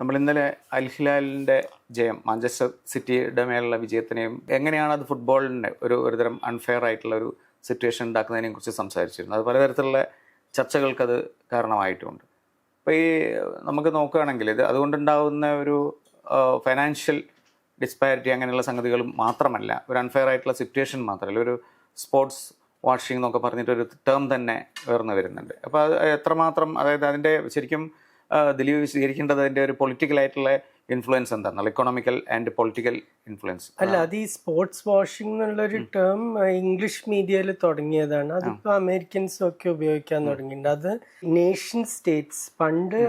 നമ്മൾ ഇന്നലെ അൽ ഹിലാലിന്റെ ജയം മാഞ്ചസ്റ്റർ സിറ്റിയുടെ മേലുള്ള വിജയത്തിനെയും എങ്ങനെയാണ് അത് ഫുട്ബോളിന്റെ ഒരു ഒരുതരം അൺഫെയർ ആയിട്ടുള്ള ഒരു സിറ്റുവേഷൻ ഉണ്ടാക്കുന്നതിനെ കുറിച്ച് സംസാരിച്ചിരുന്നു. അത് പലതരത്തിലുള്ള ചർച്ചകൾക്കത് കാരണമായിട്ടുമുണ്ട് അപ്പോൾ ഈ നമുക്ക് നോക്കുകയാണെങ്കിൽ ഇത് അതുകൊണ്ടുണ്ടാകുന്ന ഒരു ഫൈനാൻഷ്യൽ ഡിസ്പാരിറ്റി അങ്ങനെയുള്ള സംഗതികളും മാത്രമല്ല ഒരു അൺഫെയർ ആയിട്ടുള്ള സിറ്റുവേഷൻ മാത്രമല്ല ഒരു സ്പോർട്സ് വാഷിംഗ് എന്നൊക്കെ പറഞ്ഞിട്ടൊരു ടേം തന്നെ ഉയർന്നു വരുന്നുണ്ട്. അപ്പോൾ അത് എത്രമാത്രം അതായത് അതിന്റെ ശരിക്കും ദിലീപ് സ്വീകരിക്കേണ്ടത് അതിന്റെ ഒരു പൊളിറ്റിക്കൽ ആയിട്ടുള്ള ഇൻഫ്ലുവൻസ് എന്താണ് ഇക്കോണമിക്കൽ ആൻഡ് പൊളിറ്റിക്കൽ ഇൻഫ്ലുവൻസ് അല്ല അത് ഈ സ്പോർട്സ് വാഷിംഗ് എന്നുള്ളൊരു ടേം ഇംഗ്ലീഷ് മീഡിയയിൽ തുടങ്ങിയതാണ്. അതിപ്പോൾ അമേരിക്കൻസും ഒക്കെ ഉപയോഗിക്കാൻ തുടങ്ങിയിട്ടുണ്ട്. അത് നേഷൻ സ്റ്റേറ്റ്സ് പണ്ട്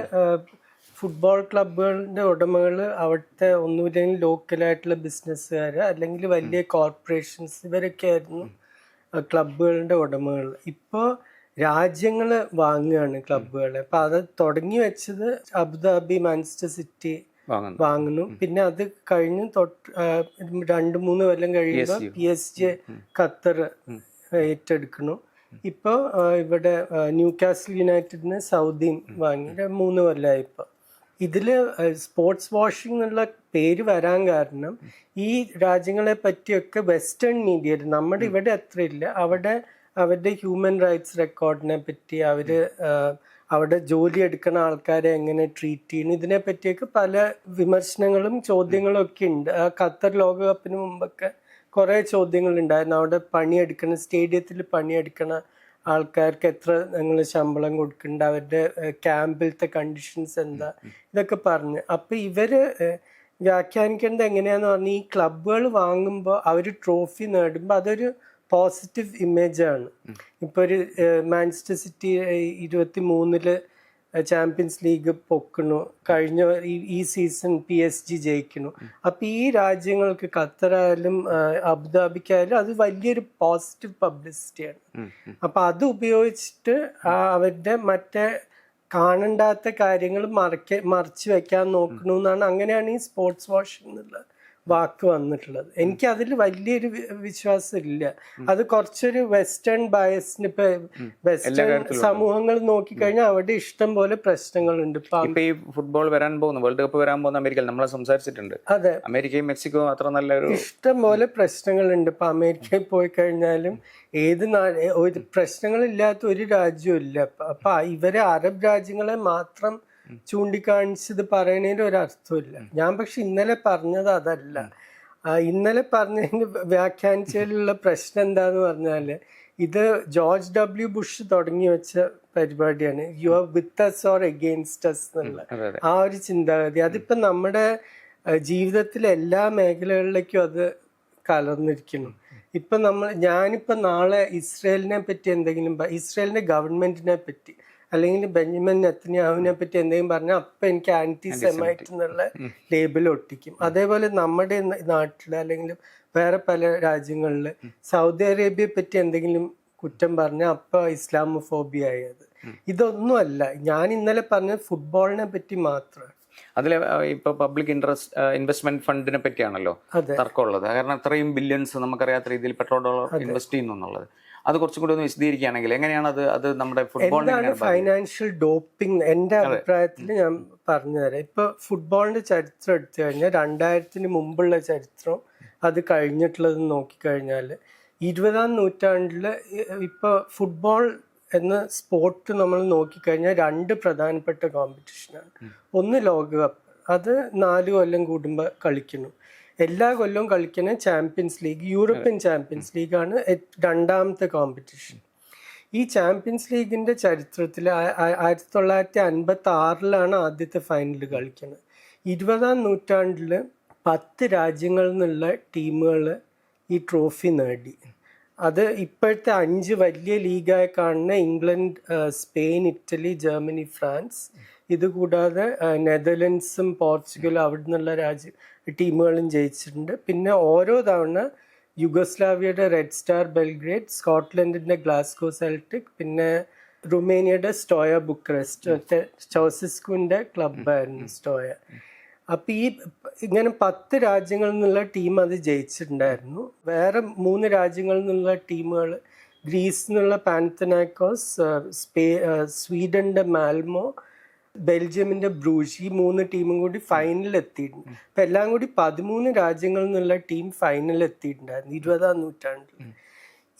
ഫുട്ബോൾ ക്ലബുകളുടെ ഉടമകൾ അവിടുത്തെ ഒന്നുമില്ലെങ്കിൽ ലോക്കലായിട്ടുള്ള ബിസിനസ്സുകാർ അല്ലെങ്കിൽ വലിയ കോർപ്പറേഷൻസ് ഇവരൊക്കെ ആയിരുന്നു ക്ലബുകളുടെ ഉടമകൾ ഇപ്പോൾ രാജ്യങ്ങൾ വാങ്ങുകയാണ് ക്ലബുകളെ അപ്പൊ അത് തുടങ്ങി വെച്ചത് അബുദാബി മാഞ്ചസ്റ്റർ സിറ്റി വാങ്ങുന്നു. പിന്നെ അത് കഴിഞ്ഞ് തൊട്ട് രണ്ട് മൂന്ന് കൊല്ലം കഴിയുമ്പോൾ. P S G. ഖത്തർ ഏറ്റെടുക്കണു ഇപ്പോൾ ഇവിടെ ന്യൂ കാസിൽ യുണൈറ്റഡിന് സൗദിയും വാങ്ങി. മൂന്ന് കൊല്ലമായി ഇപ്പോൾ ഇതിൽ സ്പോർട്സ് വാഷിംഗ് എന്നുള്ള പേര് വരാൻ കാരണം ഈ രാജ്യങ്ങളെ പറ്റിയൊക്കെ വെസ്റ്റേൺ മീഡിയയിൽ നമ്മുടെ ഇവിടെ ഇല്ല അവിടെ അവരുടെ ഹ്യൂമൻ റൈറ്റ്സ് റെക്കോർഡിനെ പറ്റി അവർ അവിടെ ജോലി എടുക്കുന്ന ആൾക്കാരെ എങ്ങനെ ട്രീറ്റ് ചെയ്യുന്നു ഇതിനെ പറ്റിയൊക്കെ പല വിമർശനങ്ങളും ചോദ്യങ്ങളും ഒക്കെ ഉണ്ട്. ഖത്തർ ലോകകപ്പിന് മുമ്പൊക്കെ കുറെ ചോദ്യങ്ങൾ ഉണ്ടായിരുന്നു അവിടെ പണിയെടുക്കണ സ്റ്റേഡിയത്തിൽ പണിയെടുക്കണ ആൾക്കാർക്ക് എത്ര നിങ്ങൾ ശമ്പളം കൊടുക്കുന്നുണ്ട് അവരുടെ ക്യാമ്പിലത്തെ കണ്ടീഷൻസ് എന്താ ഇതൊക്കെ പറഞ്ഞ്. അപ്പൊ ഇവർ വ്യാഖ്യാനിക്കേണ്ടത് എങ്ങനെയാന്ന് പറഞ്ഞാൽ ഈ ക്ലബുകൾ വാങ്ങുമ്പോൾ അവർ ട്രോഫി നേടുമ്പോൾ അതൊരു പോസിറ്റീവ് ഇമേജ് ആണ്. ഇപ്പൊ ഒരു മാഞ്ചസ്റ്റർ സിറ്റി ഇരുപത്തി മൂന്നിൽ ചാമ്പ്യൻസ് ലീഗ് പൊക്കണു കഴിഞ്ഞ ഈ- സീസൺ പി എസ് ജി ജയിക്കണു അപ്പം ഈ രാജ്യങ്ങൾക്ക് ഖത്തറായാലും അബുദാബിക്കായാലും അത് വലിയൊരു പോസിറ്റീവ് പബ്ലിസിറ്റിയാണ് അപ്പം അത് ഉപയോഗിച്ചിട്ട് അവരുടെ മറ്റേ കാണണ്ടാത്ത കാര്യങ്ങൾ മറക്ക മറച്ചു വെക്കാൻ നോക്കണമെന്നാണ് അങ്ങനെയാണ് ഈ സ്പോർട്സ് വാഷിംഗ് എന്നുള്ള വാക്ക് വന്നിട്ടുള്ളത്. എനിക്ക് അതിൽ വലിയൊരു വിശ്വാസം ഇല്ല അത് കുറച്ചൊരു വെസ്റ്റേൺ ബയസിന് ഇപ്പൊ വെസ്റ്റേൺ സമൂഹങ്ങൾ നോക്കിക്കഴിഞ്ഞാൽ അവിടെ ഇഷ്ടം പോലെ പ്രശ്നങ്ങളുണ്ട്. ഇപ്പൊ ഈ ഫുട്ബോൾ വരാൻ പോകുന്നു വേൾഡ് കപ്പ് വരാൻ പോകുന്ന അമേരിക്കയിൽ നമ്മളെ സംസാരിച്ചിട്ടുണ്ട്. അതെ. അമേരിക്കയും മെക്സിക്കോ അത്ര നല്ലൊരു ഇഷ്ടം പോലെ പ്രശ്നങ്ങളുണ്ട്. ഇപ്പൊ അമേരിക്കയിൽ പോയി കഴിഞ്ഞാലും ഏത് ഒരു പ്രശ്നങ്ങളില്ലാത്ത ഒരു രാജ്യവും ഇല്ല. അപ്പൊ ഇവരെ അറബ് രാജ്യങ്ങളെ മാത്രം ചൂണ്ടിക്കാണിച്ചത് പറയണതിന് ഒരു അർത്ഥമില്ല ഞാൻ പക്ഷെ ഇന്നലെ പറഞ്ഞത് അതല്ല. ഇന്നലെ പറഞ്ഞതിന് വ്യാഖ്യാനിച്ചതിലുള്ള പ്രശ്നം എന്താന്ന് പറഞ്ഞാൽ ഇത് ജോർജ് ഡബ്ല്യു ബുഷ് തുടങ്ങി വെച്ച പരിപാടിയാണ്. You are with us or against us എന്നുള്ള ആ ഒരു ചിന്താഗതി. അതിപ്പോ നമ്മുടെ ജീവിതത്തിലെ എല്ലാ മേഖലകളിലേക്കും അത് കലർന്നിരിക്കുന്നു. ഇപ്പൊ നമ്മൾ ഞാനിപ്പോ നാളെ ഇസ്രയേലിനെ പറ്റി എന്തെങ്കിലും ഇസ്രയേലിന്റെ ഇസ്രയേലിന്റെ ഗവൺമെന്റിനെ പറ്റി അല്ലെങ്കിൽ ബെഞ്ചമിൻ നെത്തന്യാഹുവിനെ പറ്റി എന്തെങ്കിലും പറഞ്ഞാൽ അപ്പം എനിക്ക് ആന്റി സെമൈറ്റ് എന്നുള്ള ലേബിൾ ഒട്ടിക്കും. അതേപോലെ നമ്മുടെ നാട്ടിൽ അല്ലെങ്കിൽ വേറെ പല രാജ്യങ്ങളിൽ സൗദി അറേബ്യയെ പറ്റി എന്തെങ്കിലും കുറ്റം പറഞ്ഞാൽ അപ്പം ഇസ്ലാമോഫോബിയ ആയത്. ഇതൊന്നുമല്ല ഞാൻ ഇന്നലെ പറഞ്ഞ ഫുട്ബോളിനെ പറ്റി മാത്രമാണ് അതിലെ ആ, ഇപ്പൊ പബ്ലിക് ഇൻട്രസ്റ്റ് ഇൻവെസ്റ്റ്മെന്റ് ഫണ്ടിനെ പറ്റിയാണല്ലോ തർക്കമുള്ളത്. കാരണം അത്രയും ബില്യൺസ് നമുക്കറിയാത്ത രീതിയിൽ പെട്രോൾ ഡോളർ ഇൻവെസ്റ്റ് ചെയ്യുന്നു എന്നുള്ളത് അത് കുറച്ചും കൂടി ഒന്ന് വിശദീകരിക്കുകയാണെങ്കിൽ എങ്ങനെയാണ് അത് അത് നമ്മുടെ ഫുട്ബോളിനെ ഫൈനാൻഷ്യൽ ഡോപ്പിംഗ് എന്റെ അഭിപ്രായത്തിൽ ഞാൻ പറഞ്ഞുതരാം. ഇപ്പൊ ഫുട്ബോളിന്റെ ചരിത്രം എടുത്തു കഴിഞ്ഞാൽ രണ്ടായിരത്തിന് മുമ്പുള്ള ചരിത്രം അത് കഴിഞ്ഞിട്ടുള്ളത് നോക്കിക്കഴിഞ്ഞാൽ ഇരുപതാം നൂറ്റാണ്ടിൽ ഇപ്പൊ ഫുട്ബോൾ എന്ന സ്പോർട്ട് നമ്മൾ നോക്കിക്കഴിഞ്ഞാൽ രണ്ട് പ്രധാനപ്പെട്ട കോമ്പറ്റീഷനാണ് ഒന്ന് ലോകകപ്പ്. അത് നാല് കൊല്ലം കൂടുമ്പോൾ കളിക്കുന്നു. എല്ലാ കൊല്ലവും കളിക്കുന്ന ചാമ്പ്യൻസ് ലീഗ് യൂറോപ്യൻ ചാമ്പ്യൻസ് ലീഗാണ് രണ്ടാമത്തെ കോമ്പറ്റീഷൻ ഈ ചാമ്പ്യൻസ് ലീഗിന്റെ ചരിത്രത്തിൽ ആയിരത്തി തൊള്ളായിരത്തി അൻപത്തി ആറിലാണ് ആദ്യത്തെ ഫൈനൽ കളിക്കുന്നത് ഇരുപതാം നൂറ്റാണ്ടിൽ പത്ത് രാജ്യങ്ങളിൽ നിന്നുള്ള ടീമുകൾ ഈ ട്രോഫി നേടി. അത് ഇപ്പോഴത്തെ അഞ്ച് വലിയ ലീഗായി കാണുന്ന England Spain Italy Germany France ഇതുകൂടാതെ കൂടാതെ നെതർലൻഡ്സും പോർച്ചുഗലും അവിടെ നിന്നുള്ള രാജ്യ ടീമുകളും ജയിച്ചിട്ടുണ്ട്. പിന്നെ ഓരോ തവണ യുഗോസ്ലാവിയയുടെ റെഡ് സ്റ്റാർ ബെൽഗ്രേഡ് സ്കോട്ട്ലൻഡിന്റെ ഗ്ലാസ്കോ സെൽട്ടിക് പിന്നെ റുമേനിയയുടെ സ്റ്റോയ ബുക്രസ്റ്റ് മറ്റേ ചോസിസ്കുവിന്റെ ക്ലബായിരുന്നു സ്റ്റോയ അപ്പോൾ ഈ ഇങ്ങനെ പത്ത് രാജ്യങ്ങളിൽ നിന്നുള്ള ടീം അത് ജയിച്ചിട്ടുണ്ടായിരുന്നു. വേറെ മൂന്ന് രാജ്യങ്ങളിൽ നിന്നുള്ള ടീമുകൾ ഗ്രീസിൽ നിന്നുള്ള പാൻത്തനാക്കോസ് സ്പേ സ്വീഡന്റെ മാൽമോ ബെൽജിയമിന്റെ ബ്രൂഷ് ഈ മൂന്ന് ടീമും കൂടി ഫൈനലിൽ എത്തിയിട്ടുണ്ട്. അപ്പൊ എല്ലാം കൂടി പതിമൂന്ന് രാജ്യങ്ങളിൽ നിന്നുള്ള ടീം ഫൈനലിൽ എത്തിയിട്ടുണ്ടായിരുന്നു. ഇരുപതാം നൂറ്റാണ്ടിൽ.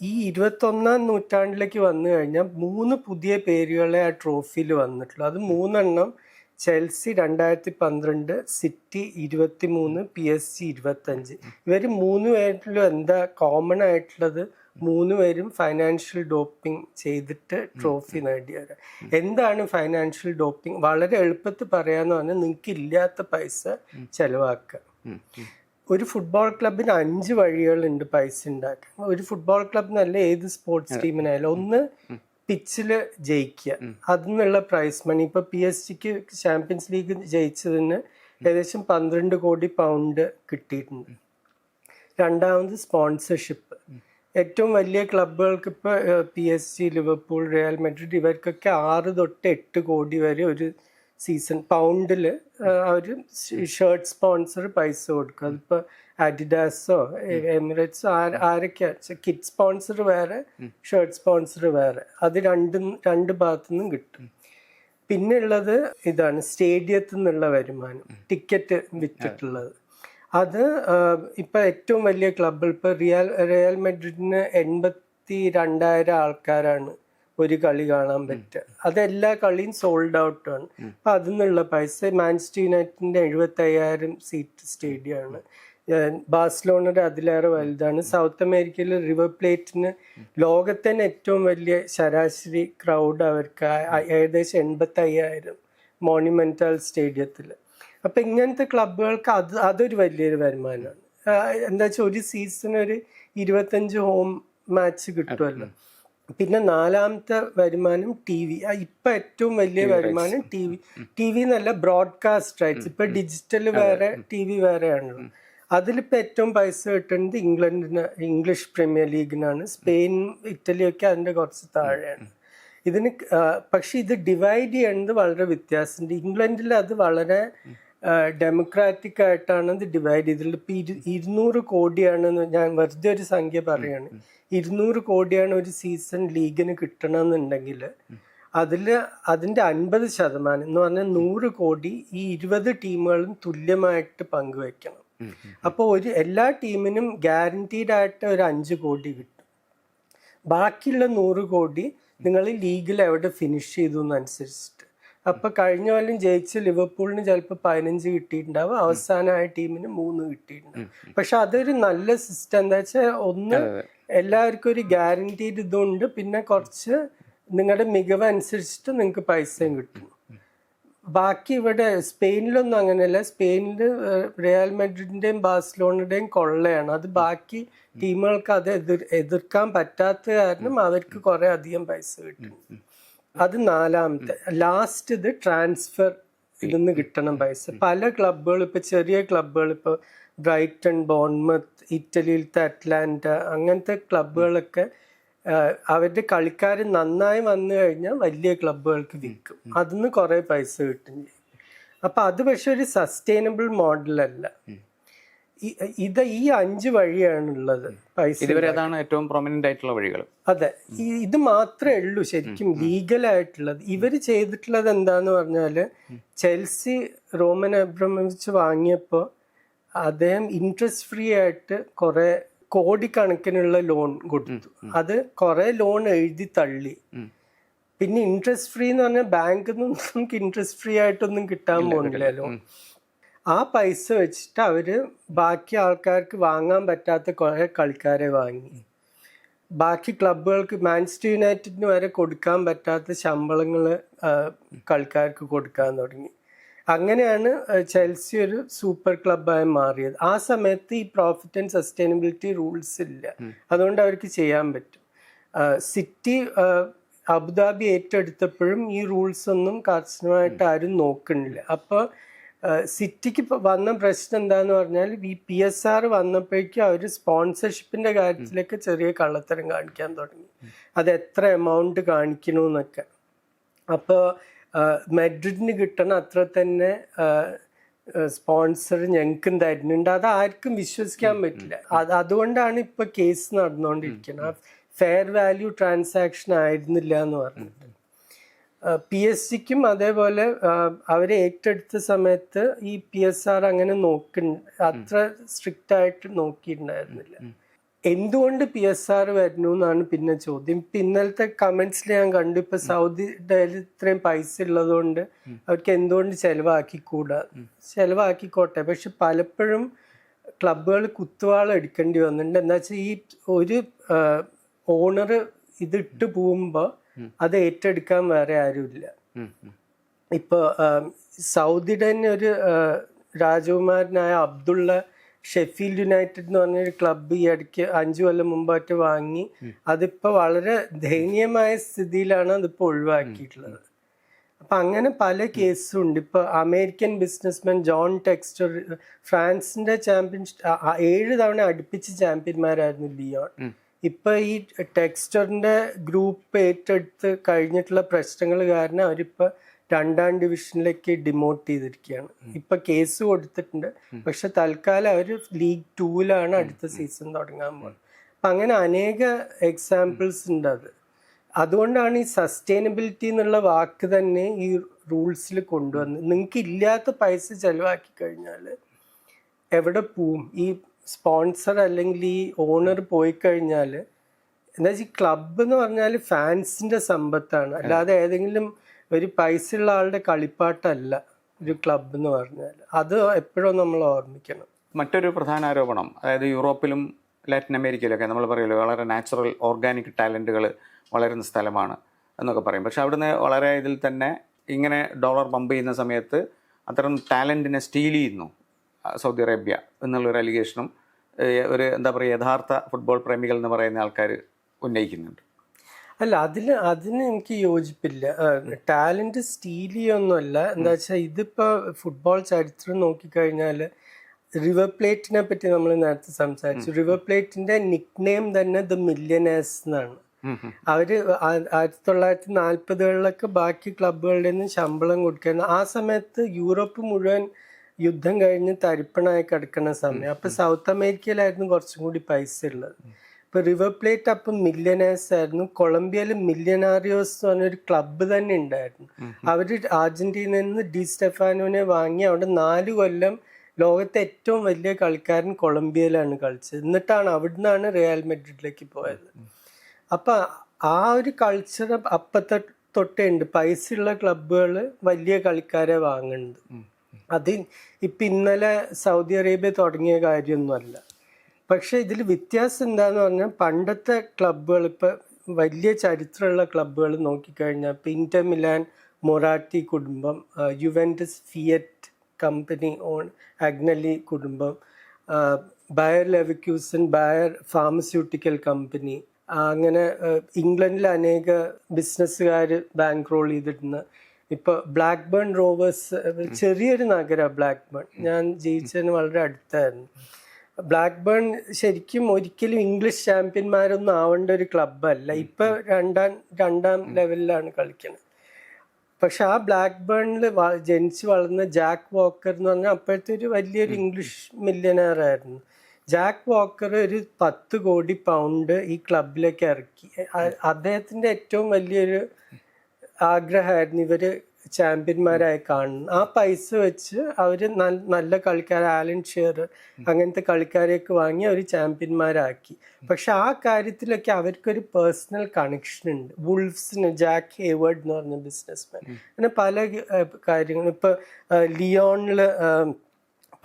ഈ ഇരുപത്തൊന്നാം നൂറ്റാണ്ടിലേക്ക് വന്നു കഴിഞ്ഞാൽ മൂന്ന് പുതിയ പേരുകളെ ആ ട്രോഫിയിൽ വന്നിട്ടുള്ളൂ. അത് മൂന്നെണ്ണം ചെൽസി രണ്ടായിരത്തി പന്ത്രണ്ട് സിറ്റി ഇരുപത്തി മൂന്ന് പി എസ് സി ഇരുപത്തഞ്ച്. ഇവർ മൂന്ന് പേരിലും എന്താ കോമൺ ആയിട്ടുള്ളത്? മൂന്ന് പേരും ഫൈനാൻഷ്യൽ ഡോപ്പിംഗ് ചെയ്തിട്ട് ട്രോഫി നേടിയവർ എന്താണ് ഫൈനാൻഷ്യൽ ഡോപ്പിംഗ് വളരെ എളുപ്പത്തിൽ പറയാന്ന് പറഞ്ഞാൽ നിങ്ങൾക്ക് ഇല്ലാത്ത പൈസ ചെലവാക്കുക. ഒരു ഫുട്ബോൾ ക്ലബിന് അഞ്ച് വഴികളുണ്ട് പൈസ ഉണ്ടാക്കാൻ. ഒരു ഫുട്ബോൾ ക്ലബ് എന്നല്ല ഏത് സ്പോർട്സ് ടീമിനായാലും ഒന്ന് പിച്ചിൽ ജയിക്കുക. അതിനുള്ള പ്രൈസ് മണി ഇപ്പൊ പി എസ് ജിക്ക് ചാമ്പ്യൻസ് ലീഗ് ജയിച്ചതിന് ഏകദേശം പന്ത്രണ്ട് കോടി പൗണ്ട് കിട്ടിയിട്ടുണ്ട്. രണ്ടാമത് സ്പോൺസർഷിപ്പ് ഏറ്റവും വലിയ ക്ലബുകൾക്ക് ഇപ്പോൾ P S G Liverpool Real Madrid ഇവർക്കൊക്കെ ആറ് തൊട്ട് എട്ട് കോടി വരെ ഒരു സീസൺ പൗണ്ടിൽ അവർ ഷർട്ട് സ്പോൺസർ പൈസ കൊടുക്കും. അതിപ്പോൾ അഡിഡാസോ എമിറേറ്റ്സോ ആരൊക്കെ കിറ്റ് സ്പോൺസർ വേറെ ഷർട്ട് സ്പോൺസർ വേറെ. അത് രണ്ടും രണ്ട് ഭാഗത്തു നിന്നും കിട്ടും. പിന്നെ ഉള്ളത് ഇതാണ് സ്റ്റേഡിയത്തിൽ നിന്നുള്ള വരുമാനം ടിക്കറ്റ് വിറ്റിട്ടുള്ളത്. അത് ഇപ്പൊ ഏറ്റവും വലിയ ക്ലബ് ഇപ്പൊ റിയൽ റിയൽ മെഡ്രിഡിന് എൺപത്തി രണ്ടായിരം ആൾക്കാരാണ് ഒരു കളി കാണാൻ പറ്റുക. അതെല്ലാ കളിയും സോൾഡ് ഔട്ടാണ് ആണ്. അപ്പൊ അതിൽ നിന്നുള്ള പൈസ മാൻസ്റ്റർ യുണൈറ്റഡിന്റെ എഴുപത്തി അയ്യായിരം സീറ്റ് സ്റ്റേഡിയമാണ് ബാഴ്സലോണയുടെ അതിലേറെ വലുതാണ്. സൗത്ത് അമേരിക്കയിലെ റിവർ പ്ലേറ്റിന് ലോകത്തിന് ഏറ്റവും വലിയ ശരാശരി ക്രൗഡ് അവർക്ക് ഏകദേശം എൺപത്തി അയ്യായിരം മോണിമെന്റൽ സ്റ്റേഡിയത്തിൽ അപ്പൊ ഇങ്ങനത്തെ ക്ലബുകൾക്ക് അത് അതൊരു വലിയൊരു വരുമാനമാണ്. എന്താ വെച്ചാൽ ഒരു സീസൺ ഒരു ഇരുപത്തഞ്ച് ഹോം മാച്ച് കിട്ടുമല്ലോ പിന്നെ നാലാമത്തെ വരുമാനം ടി വി ഇപ്പൊ ഏറ്റവും വലിയ വരുമാനം ടി വി ടി വി എന്നല്ല ബ്രോഡ്കാസ്റ്റ് റൈറ്റ്സ് ഇപ്പൊ ഡിജിറ്റൽ വേറെ ടി വി വേറെയാണല്ലോ അതിലിപ്പോ ഏറ്റവും പൈസ കിട്ടുന്നത് ഇംഗ്ലണ്ടിന് ഇംഗ്ലീഷ് പ്രീമിയർ ലീഗിനാണ്. സ്പെയിൻ ഇറ്റലിയൊക്കെ അതിന്റെ കുറച്ച് താഴെയാണ്. ഇതിന് പക്ഷെ ഇത് ഡിവൈഡ് ചെയ്യുന്നത് വളരെ വ്യത്യാസമുണ്ട്. ഇംഗ്ലണ്ടിൽ അത് വളരെ ഡെമോക്രാറ്റിക് ആയിട്ടാണ് ഇത് ഡിവൈഡ് ചെയ്തിട്ടുള്ളത്. ഇപ്പൊ ഇരു- ഇരുന്നൂറ് കോടിയാണ് ഞാൻ വെറുതെ ഒരു സംഖ്യ പറയാണ്. ഇരുന്നൂറ് കോടിയാണ് ഒരു സീസൺ ലീഗിന് കിട്ടണമെന്നുണ്ടെങ്കിൽ അതിൽ അതിന്റെ അൻപത് ശതമാനം എന്ന് പറഞ്ഞാൽ നൂറ് കോടി ഈ ഇരുപത് ടീമുകളും തുല്യമായിട്ട് പങ്കുവെക്കണം അപ്പോൾ ഒരു എല്ലാ ടീമിനും ഗ്യാരണ്ടീഡ് ആയിട്ട് ഒരു അഞ്ച് കോടി കിട്ടും. ബാക്കിയുള്ള നൂറ് കോടി നിങ്ങൾ ലീഗിൽ എവിടെ ഫിനിഷ് ചെയ്തു എന്നനുസരിച്ചിട്ട്. അപ്പൊ കഴിഞ്ഞ കൊല്ലം ജയിച്ച ലിവർപൂളിന് ചിലപ്പോൾ പതിനഞ്ച് കിട്ടിയിട്ടുണ്ടാവും. അവസാനമായ ടീമിന് മൂന്ന് കിട്ടിയിട്ടുണ്ടാവും പക്ഷെ അതൊരു നല്ല സിസ്റ്റം. എന്താ വെച്ചാൽ ഒന്ന് എല്ലാവർക്കും ഒരു ഗ്യാരണ്ടീഡ് ഇതുണ്ട്. പിന്നെ കുറച്ച് നിങ്ങളുടെ മികവ് അനുസരിച്ചിട്ട് നിങ്ങൾക്ക് പൈസയും കിട്ടും. ബാക്കി ഇവിടെ സ്പെയിനിലൊന്നും അങ്ങനെയല്ല. സ്പെയിനിൽ റിയൽ മെഡ്രിഡിന്റെയും ബാഴ്സലോണയുടെയും കൊള്ളയാണ്. അത് ബാക്കി ടീമുകൾക്ക് അത് എതിർ എതിർക്കാൻ പറ്റാത്ത കാരണം അവർക്ക് കുറെ അധികം പൈസ കിട്ടും. അത് നാലാമത്തെ. ലാസ്റ്റ് ഇത് ട്രാൻസ്ഫർ ഇതിന്ന് കിട്ടണം പൈസ. പല ക്ലബുകൾ ഇപ്പൊ ചെറിയ ക്ലബുകൾ ഇപ്പൊ ബ്രൈറ്റൺ ബോൺമത്ത് ഇറ്റലിയിലത്തെ അറ്റ്ലാന്റ അങ്ങനത്തെ ക്ലബുകളൊക്കെ അവരുടെ കളിക്കാർ നന്നായി വന്നു കഴിഞ്ഞാൽ വലിയ ക്ലബുകൾക്ക് വിൽക്കും. അതിന്ന് കുറെ പൈസ കിട്ടും. ചെയ്യും അപ്പൊ അത് പക്ഷെ ഒരു സസ്റ്റൈനബിൾ മോഡലല്ല ഇത് ഈ അഞ്ച് വഴിയാണുള്ളത് ഉള്ളത് ഇതുവരെ അതാണ് ഏറ്റവും പ്രൊമിനന്റ് ആയിട്ടുള്ള വഴികൾ. അതെ. ഇത് മാത്രമേ ഉള്ളൂ ശരിക്കും ലീഗലായിട്ടുള്ളത്. ഇവർ ചെയ്തിട്ടുള്ളത് എന്താന്ന് പറഞ്ഞാൽ ചെൽസി റോമൻ അബ്രമോവിച്ച് വാങ്ങിയപ്പോൾ അദ്ദേഹം ഇൻട്രസ്റ്റ് ഫ്രീ ആയിട്ട് കുറെ കോടിക്കണക്കിനുള്ള ലോൺ കൊടുത്തു. അത് കുറെ ലോൺ എഴുതി തള്ളി. പിന്നെ ഇൻട്രസ്റ്റ് ഫ്രീ എന്ന് പറഞ്ഞാൽ ബാങ്കിൽ നിന്നും നമുക്ക് ഇൻട്രസ്റ്റ് ഫ്രീ ആയിട്ടൊന്നും കിട്ടാൻ പോകുന്നില്ല ലോൺ ആ പൈസ വെച്ചിട്ട് അവർ ബാക്കി ആൾക്കാർക്ക് വാങ്ങാൻ പറ്റാത്ത കുറേ കളിക്കാരെ വാങ്ങി. ബാക്കി ക്ലബുകൾക്ക് മാഞ്ചസ്റ്റർ യുണൈറ്റഡിന് വരെ കൊടുക്കാൻ പറ്റാത്ത ശമ്പളങ്ങൾ കളിക്കാർക്ക് കൊടുക്കാൻ തുടങ്ങി. അങ്ങനെയാണ് ചെൽസി ഒരു സൂപ്പർ ക്ലബായി മാറിയത്. ആ സമയത്ത് ഈ പ്രോഫിറ്റ് ആൻഡ് സസ്റ്റൈനബിലിറ്റി റൂൾസ് ഇല്ല. അതുകൊണ്ട് അവർക്ക് ചെയ്യാൻ പറ്റും. സിറ്റി അബുദാബി ഏറ്റെടുത്തപ്പോഴും ഈ റൂൾസ് ഒന്നും കർശനമായിട്ട് ആരും നോക്കുന്നില്ല. അപ്പോൾ സിറ്റിക്ക് വന്ന പ്രശ്നം എന്താന്ന് പറഞ്ഞാൽ ഈ പി എസ് ആർ വന്നപ്പോഴേക്കും അവർ സ്പോൺസർഷിപ്പിന്റെ കാര്യത്തിലൊക്കെ ചെറിയ കള്ളത്തരം കാണിക്കാൻ തുടങ്ങി. അത് എത്ര എമൗണ്ട് കാണിക്കണമെന്നൊക്കെ അപ്പോൾ മെഡ്രിഡിന് കിട്ടണ അത്ര തന്നെ സ്പോൺസർ ഞങ്ങൾക്കും തരുന്നുണ്ട് അത് ആർക്കും വിശ്വസിക്കാൻ പറ്റില്ല. അത് അതുകൊണ്ടാണ് ഇപ്പൊ കേസ് നടന്നുകൊണ്ടിരിക്കുന്നത് ഫെയർ വാല്യൂ ട്രാൻസാക്ഷൻ ആയിരുന്നില്ല എന്ന് പറഞ്ഞിട്ട്. പി എസ് സിക്കും അതേപോലെ അവരെ ഏറ്റെടുത്ത സമയത്ത് ഈ പി എസ് ആർ അങ്ങനെ നോക്കി അത്ര സ്ട്രിക്റ്റ് ആയിട്ട് നോക്കിയിട്ടുണ്ടായിരുന്നില്ല. എന്തുകൊണ്ട് പി എസ് ആർ വരുന്നു എന്നാണ് പിന്നെ ചോദ്യം. ഇപ്പം ഇന്നലത്തെ കമന്റ്സിൽ ഞാൻ കണ്ടു ഇപ്പൊ സൗദിയുടെ ഇത്രയും പൈസ ഉള്ളതുകൊണ്ട് അവർക്ക് എന്തുകൊണ്ട് ചെലവാക്കിക്കൂടാ? ചെലവാക്കിക്കോട്ടെ. പക്ഷെ പലപ്പോഴും ക്ലബുകൾ കുത്തുവാള എടുക്കേണ്ടി വന്നിട്ടുണ്ട്. എന്താ വെച്ചാൽ ഈ ഒരു ഓണർ ഇതിട്ട് പോകുമ്പോൾ അത് ഏറ്റെടുക്കാൻ വേറെ ആരുമില്ല ഇപ്പോൾ സൗദിയുടെ തന്നെ ഒരു രാജകുമാരനായ അബ്ദുള്ള ഷെഫീൽഡ് യുണൈറ്റഡ് എന്ന് പറഞ്ഞൊരു ക്ലബ്ബ് ഈ ഇടയ്ക്ക് അഞ്ചു കൊല്ലം മുമ്പായിട്ട് വാങ്ങി. അതിപ്പോൾ വളരെ ദയനീയമായ സ്ഥിതിയിലാണ് അതിപ്പോൾ ഒഴിവാക്കിയിട്ടുള്ളത്. അപ്പൊ അങ്ങനെ പല കേസും ഉണ്ട് ഇപ്പൊ അമേരിക്കൻ ബിസിനസ്മാൻ ജോൺ ടെക്സ്റ്റർ ഫ്രാൻസിന്റെ ചാമ്പ്യൻ ഏഴ് തവണ അടുപ്പിച്ച് ചാമ്പ്യന്മാരായിരുന്നു ലിയോൺ. ഇപ്പൊ ഈ ടെക്സ്റ്ററിന്റെ ഗ്രൂപ്പ് ഏറ്റെടുത്ത് കഴിഞ്ഞിട്ടുള്ള പ്രശ്നങ്ങൾ കാരണം അവരിപ്പോ രണ്ടാം ഡിവിഷനിലേക്ക് ഡിമോട്ട് ചെയ്തിരിക്കുകയാണ്. ഇപ്പൊ കേസ് കൊടുത്തിട്ടുണ്ട്. പക്ഷെ തൽക്കാലം അവർ ലീഗ് ടൂവിലാണ് അടുത്ത സീസൺ തുടങ്ങാൻ പോകുന്നത്. അപ്പൊ അങ്ങനെ അനേക എക്സാമ്പിൾസ് ഉണ്ട് അത്. അതുകൊണ്ടാണ് ഈ സസ്റ്റൈനബിലിറ്റി എന്നുള്ള വാക്ക് തന്നെ ഈ റൂൾസിൽ കൊണ്ടുവന്നത്. നിങ്ങൾക്ക് ഇല്ലാത്ത പൈസ ചെലവാക്കി കഴിഞ്ഞാൽ എവിടെ പോവും? ഈ സ്പോൺസർ അല്ലെങ്കിൽ ഈ ഓണർ പോയി കഴിഞ്ഞാൽ എന്താ വെച്ചാൽ ക്ലബ്ബ് എന്ന് പറഞ്ഞാൽ ഫാൻസിന്റെ സമ്പത്താണ്. അല്ലാതെ ഏതെങ്കിലും ഒരു പൈസ ഉള്ള ആളുടെ കളിപ്പാട്ടല്ല ഒരു ക്ലബ്ബ് എന്ന് പറഞ്ഞാൽ അത് എപ്പോഴും നമ്മൾ ഓർമ്മിക്കണം. മറ്റൊരു പ്രധാന ആരോപണം അതായത് യൂറോപ്പിലും ലാറ്റിൻ അമേരിക്കയിലൊക്കെ നമ്മൾ പറയുമല്ലോ വളരെ നാച്ചുറൽ ഓർഗാനിക് ടാലന്റുകൾ വളരുന്ന സ്ഥലമാണ് എന്നൊക്കെ പറയും. പക്ഷെ അവിടുന്ന് വളരെ ഇതിൽ തന്നെ ഇങ്ങനെ ഡോളർ പമ്പ് ചെയ്യുന്ന സമയത്ത് അത്തരം ടാലന്റിനെ സ്റ്റീൽ ചെയ്യുന്നു സൗദി അറേബ്യ എന്നുള്ളൊരു അലിഗേഷനും ഒരു എന്താ പറയുക യഥാർത്ഥ ഫുട്ബോൾ പ്രേമികൾ എന്ന് പറയുന്ന ആൾക്കാർ ഉന്നയിക്കുന്നുണ്ട്. അല്ല അതിന് അതിന് എനിക്ക് യോജിപ്പില്ല. ടാലന്റ് സ്റ്റീലിയൊന്നുമല്ല. എന്താ വെച്ചാൽ ഇതിപ്പോൾ ഫുട്ബോൾ ചരിത്രം നോക്കിക്കഴിഞ്ഞാൽ റിവർ പ്ലേറ്റിനെ പറ്റി നമ്മൾ നേരത്തെ സംസാരിച്ചു. റിവർ പ്ലേറ്റിന്റെ നിക് നെയിം തന്നെ ദ മില്യനേഴ്സ് എന്നാണ്. അവർ ആയിരത്തി തൊള്ളായിരത്തി നാൽപ്പതുകളിലൊക്കെ ബാക്കി ക്ലബുകളുടെ നിന്ന് ശമ്പളം കൊടുക്കുന്ന ആ സമയത്ത് യൂറോപ്പ് മുഴുവൻ യുദ്ധം കഴിഞ്ഞ് തരിപ്പണായി കിടക്കുന്ന സമയം. അപ്പൊ സൗത്ത് അമേരിക്കയിലായിരുന്നു കുറച്ചും കൂടി പൈസ ഉള്ളത്. ഇപ്പൊ റിവർ പ്ലേറ്റ് അപ്പം മില്യനേഴ്സ് ആയിരുന്നു. കൊളംബിയയിൽ മില്യനാറിയോസ് എന്ന് പറഞ്ഞൊരു ക്ലബ്ബ് തന്നെ ഉണ്ടായിരുന്നു. അവർ അർജന്റീനയിൽ നിന്ന് ഡി സ്റ്റെഫാനോനെ വാങ്ങി അവിടെ നാല് കൊല്ലം ലോകത്തെ ഏറ്റവും വലിയ കളിക്കാരൻ കൊളംബിയയിലാണ് കളിച്ചത്. എന്നിട്ടാണ് അവിടുന്നാണ് റിയൽ മെഡ്രിഡിലേക്ക് പോയത്. അപ്പൊ ആ ഒരു കൾച്ചർ അപ്പത്തെ തൊട്ടേ ഉണ്ട്. പൈസയുള്ള ക്ലബ്ബുകൾ വലിയ കളിക്കാരെ വാങ്ങുന്നുണ്ട്. അത് ഇപ്പം ഇന്നലെ സൗദി അറേബ്യ തുടങ്ങിയ കാര്യമൊന്നുമല്ല. പക്ഷെ ഇതിൽ വ്യത്യാസം എന്താന്ന് പറഞ്ഞാൽ പണ്ടത്തെ ക്ലബ്ബുകൾ ഇപ്പം വലിയ ചരിത്രമുള്ള ക്ലബുകൾ നോക്കിക്കഴിഞ്ഞാൽ ഇപ്പം ഇന്റർ മിലാൻ മൊറാട്ടി കുടുംബം Juventus Fiat company own Agnelli കുടുംബം Bayer Leverkusen Bayer pharmaceutical company അങ്ങനെ ഇംഗ്ലണ്ടിൽ അനേക ബിസിനസ്സുകാർ ബാങ്ക് റോൾ ചെയ്തിരുന്ന ഇപ്പൊ ബ്ലാക്ക് ബേൺ റോവേഴ്സ് ചെറിയൊരു നഗര ബ്ലാക്ക്ബേൺ ഞാൻ ജീവിച്ചതിന് വളരെ അടുത്തായിരുന്നു. ബ്ലാക്ക്ബേൺ ശരിക്കും ഒരിക്കലും ഇംഗ്ലീഷ് ചാമ്പ്യന്മാരൊന്നും ആവേണ്ട ഒരു ക്ലബ്ബല്ല ഇപ്പൊ രണ്ടാം രണ്ടാം ലെവലിലാണ് കളിക്കുന്നത്. പക്ഷെ ആ ബ്ലാക്ക്ബേണിൽ ജനിച്ച് വളർന്ന ജാക്ക് വോക്കർ എന്ന് പറഞ്ഞാൽ അപ്പോഴത്തെ ഒരു വലിയൊരു ഇംഗ്ലീഷ് മില്യനർ ആയിരുന്നു ജാക്ക് വോക്കർ ഒരു പത്ത് കോടി പൗണ്ട് ഈ ക്ലബിലേക്ക് ഇറക്കി. അദ്ദേഹത്തിന്റെ അദ്ദേഹത്തിന്റെ ഏറ്റവും വലിയൊരു ആഗ്രഹമായിരുന്നു ഇവർ ചാമ്പ്യന്മാരായി കാണണം. ആ പൈസ വെച്ച് നൽ- നല്ല കളിക്കാർ ആലൻ ഷെയർ അങ്ങനത്തെ കളിക്കാരെയൊക്കെ വാങ്ങി അവർ ചാമ്പ്യന്മാരാക്കി. പക്ഷെ ആ കാര്യത്തിലൊക്കെ അവർക്കൊരു പേഴ്സണൽ കണക്ഷൻ ഉണ്ട്. വുൾഫ്സിന് ജാക്ക് ഹേവേർഡ് എന്ന് പറഞ്ഞ ബിസിനസ്മാൻ അങ്ങനെ പല കാര്യങ്ങൾ ഇപ്പൊ ലിയോണിൽ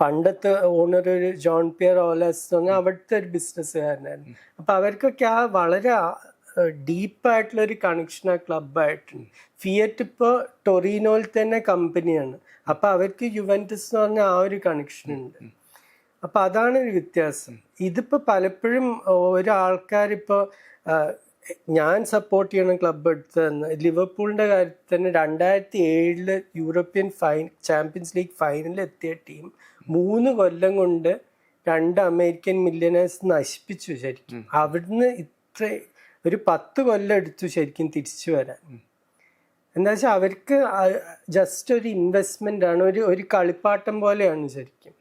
പണ്ടത്തെ ഓണർ ഒരു ജോൺ പിയർ ഓലസ് എന്ന് പറഞ്ഞാൽ അവിടുത്തെ ഒരു ബിസിനസ്സുകാരനായിരുന്നു അപ്പൊ അവർക്കൊക്കെ ആ വളരെ ഡീപ്പായിട്ടുള്ള ഒരു കണക്ഷൻ ആ ക്ലബ്ബായിട്ടുണ്ട് ഫിയറ്റ് ഇപ്പോൾ ടൊറീനോയിൽ തന്നെ കമ്പനിയാണ് അപ്പോൾ അവർക്ക് യുവന്റസ് എന്ന് പറഞ്ഞ ആ ഒരു കണക്ഷൻ ഉണ്ട്. അപ്പം അതാണ് ഒരു വ്യത്യാസം. ഇതിപ്പോൾ പലപ്പോഴും ഒരാൾക്കാരിപ്പോൾ ഞാൻ സപ്പോർട്ട് ചെയ്യണ ക്ലബ്ബ് എടുത്തതെന്ന് ലിവർപൂളിന്റെ കാര്യത്തിൽ തന്നെ രണ്ടായിരത്തി ഏഴിൽ യൂറോപ്യൻ ഫൈൻ ചാമ്പ്യൻസ് ലീഗ് ഫൈനലിൽ എത്തിയ ടീം മൂന്ന് കൊല്ലം കൊണ്ട് രണ്ട് അമേരിക്കൻ മില്യനേഴ്സ് നശിപ്പിച്ചു ശരിക്കും. അവിടുന്ന് ഇത്ര ഒരു പത്ത് കൊല്ലം എടുത്തു ശരിക്കും തിരിച്ചു വരാൻ. എന്താ വെച്ചാൽ അവർക്ക് ജസ്റ്റ് ഒരു ഇൻവെസ്റ്റ്മെന്റ് ആണ്. ഒരു ഒരു കളിപ്പാട്ടം പോലെയാണ് ശരിക്കും.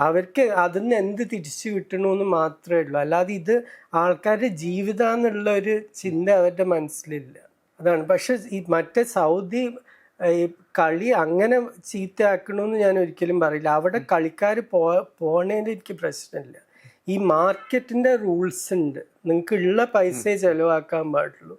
അവർക്ക് അതിൽ നിന്ന് എന്ത് തിരിച്ചു കിട്ടണമെന്ന് മാത്രമേ ഉള്ളൂ. അല്ലാതെ ഇത് ആൾക്കാരുടെ ജീവിതം എന്നുള്ള ഒരു ചിന്ത അവരുടെ മനസ്സിലില്ല. അതാണ്. പക്ഷെ ഈ മറ്റേ സൗദി ഈ കളി അങ്ങനെ ചീത്തയാക്കണമെന്ന് ഞാൻ ഒരിക്കലും പറയില്ല. അവിടെ കളിക്കാർ പോ പോണേന്റെ എനിക്ക് പ്രശ്നമില്ല. ഈ മാർക്കറ്റിന്റെ റൂൾസ് ഉണ്ട്. നിങ്ങൾക്ക് ഉള്ള പൈസയെ ചെലവാക്കാൻ പാടുള്ളൂ.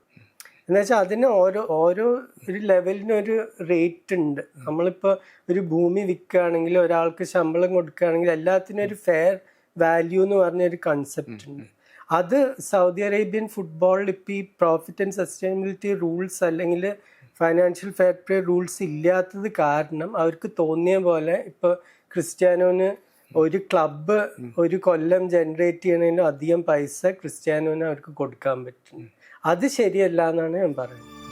എന്നുവെച്ചാൽ അതിന് ഓരോ ഓരോ ഒരു ലെവലിനൊരു റേറ്റ് ഉണ്ട്. നമ്മളിപ്പോൾ ഒരു ഭൂമി വിൽക്കുകയാണെങ്കിൽ ഒരാൾക്ക് ശമ്പളം കൊടുക്കുകയാണെങ്കിൽ എല്ലാത്തിനും ഒരു ഫെയർ വാല്യൂ എന്ന് പറഞ്ഞ ഒരു കൺസെപ്റ്റ് ഉണ്ട്. അത് സൗദി അറേബ്യൻ ഫുട്ബോളിൽ ഇപ്പോൾ ഈ പ്രോഫിറ്റ് ആൻഡ് സസ്റ്റൈനബിലിറ്റി റൂൾസ് അല്ലെങ്കിൽ ഫൈനാൻഷ്യൽ ഫെയർ പ്ലേ റൂൾസ് ഇല്ലാത്തത് കാരണം അവർക്ക് തോന്നിയ പോലെ ഇപ്പോൾ ക്രിസ്ത്യാനോന് ഒരു ക്ലബ് ഒരു കൊല്ലം ജനറേറ്റ് ചെയ്യണതിനും അധികം പൈസ ക്രിസ്ത്യാനോന് അവർക്ക് കൊടുക്കാൻ പറ്റും. അത് ശരിയല്ല എന്നാണ് ഞാൻ പറയുന്നത്.